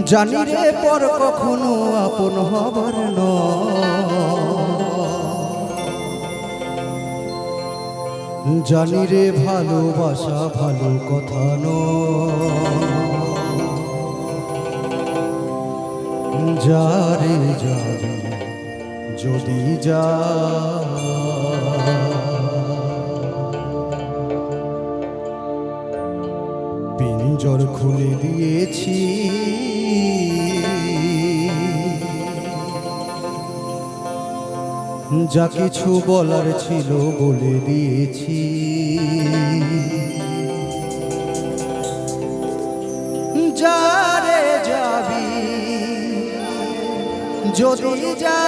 জানি রে পর কখনো আপন হবার নয়। জানি রে ভালোবাসা ভালো কথা ন যদি যা পিঞ্জর খুলে দিয়েছি। যা কিছু বলার ছিল বলে দিয়েছি। যারে যাবি যদি যা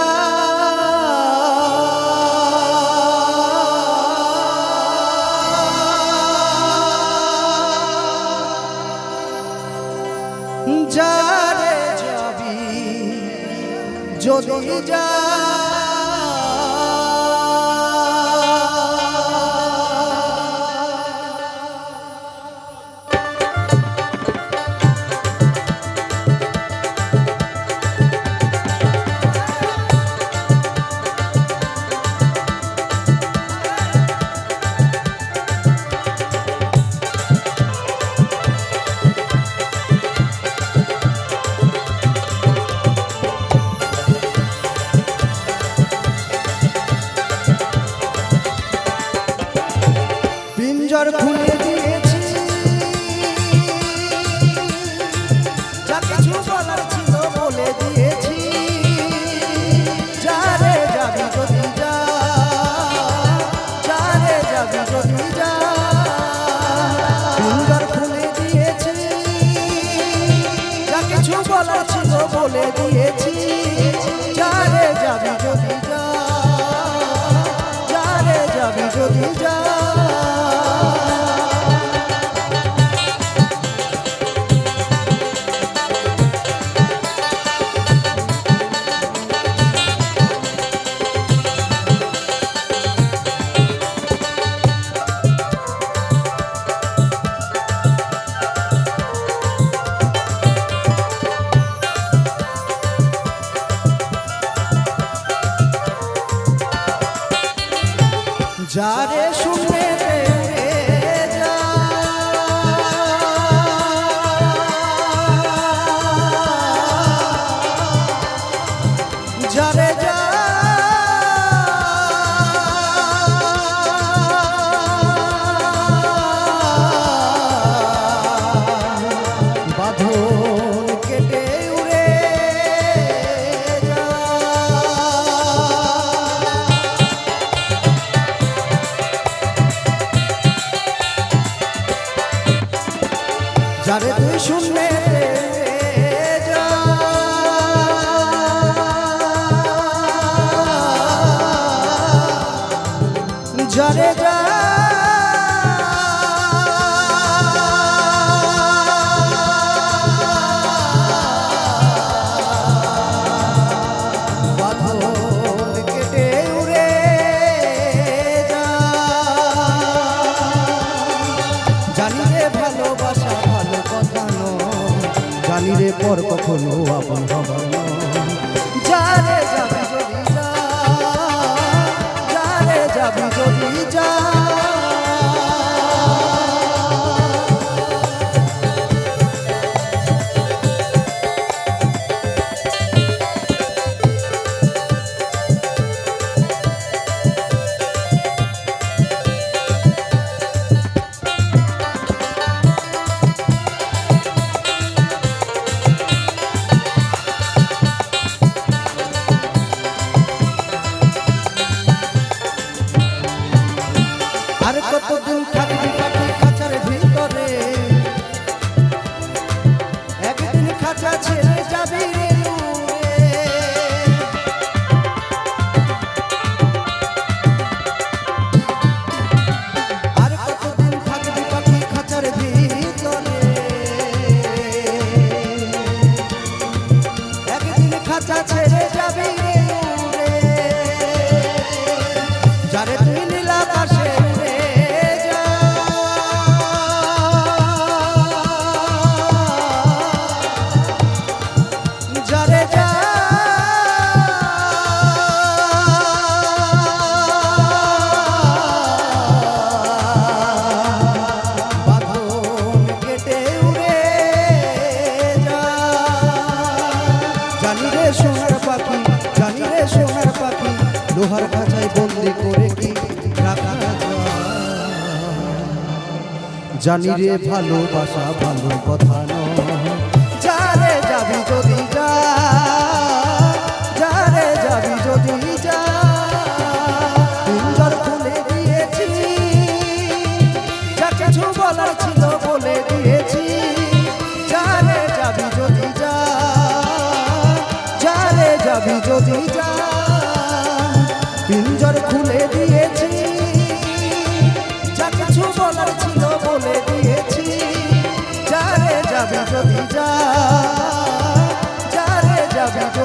যারে যাবি। যদি যা পিঞ্জর খুলে দিয়েছি। যা কিছু বলার ছিল বলে দিয়েছি। যারে যাবি যদি যা যারে যাবি যদি যা। পিঞ্জর খুলে দিয়েছি। যা কিছু যারে শুনে যারে যা যারে তুই শুনবে পর কখনো আপন হবার নয় কতদিন লোহার খাঁচায় বন্দি করে কি রাখা? জানি রে ভালোবাসা ভালো কথা নয় 大家就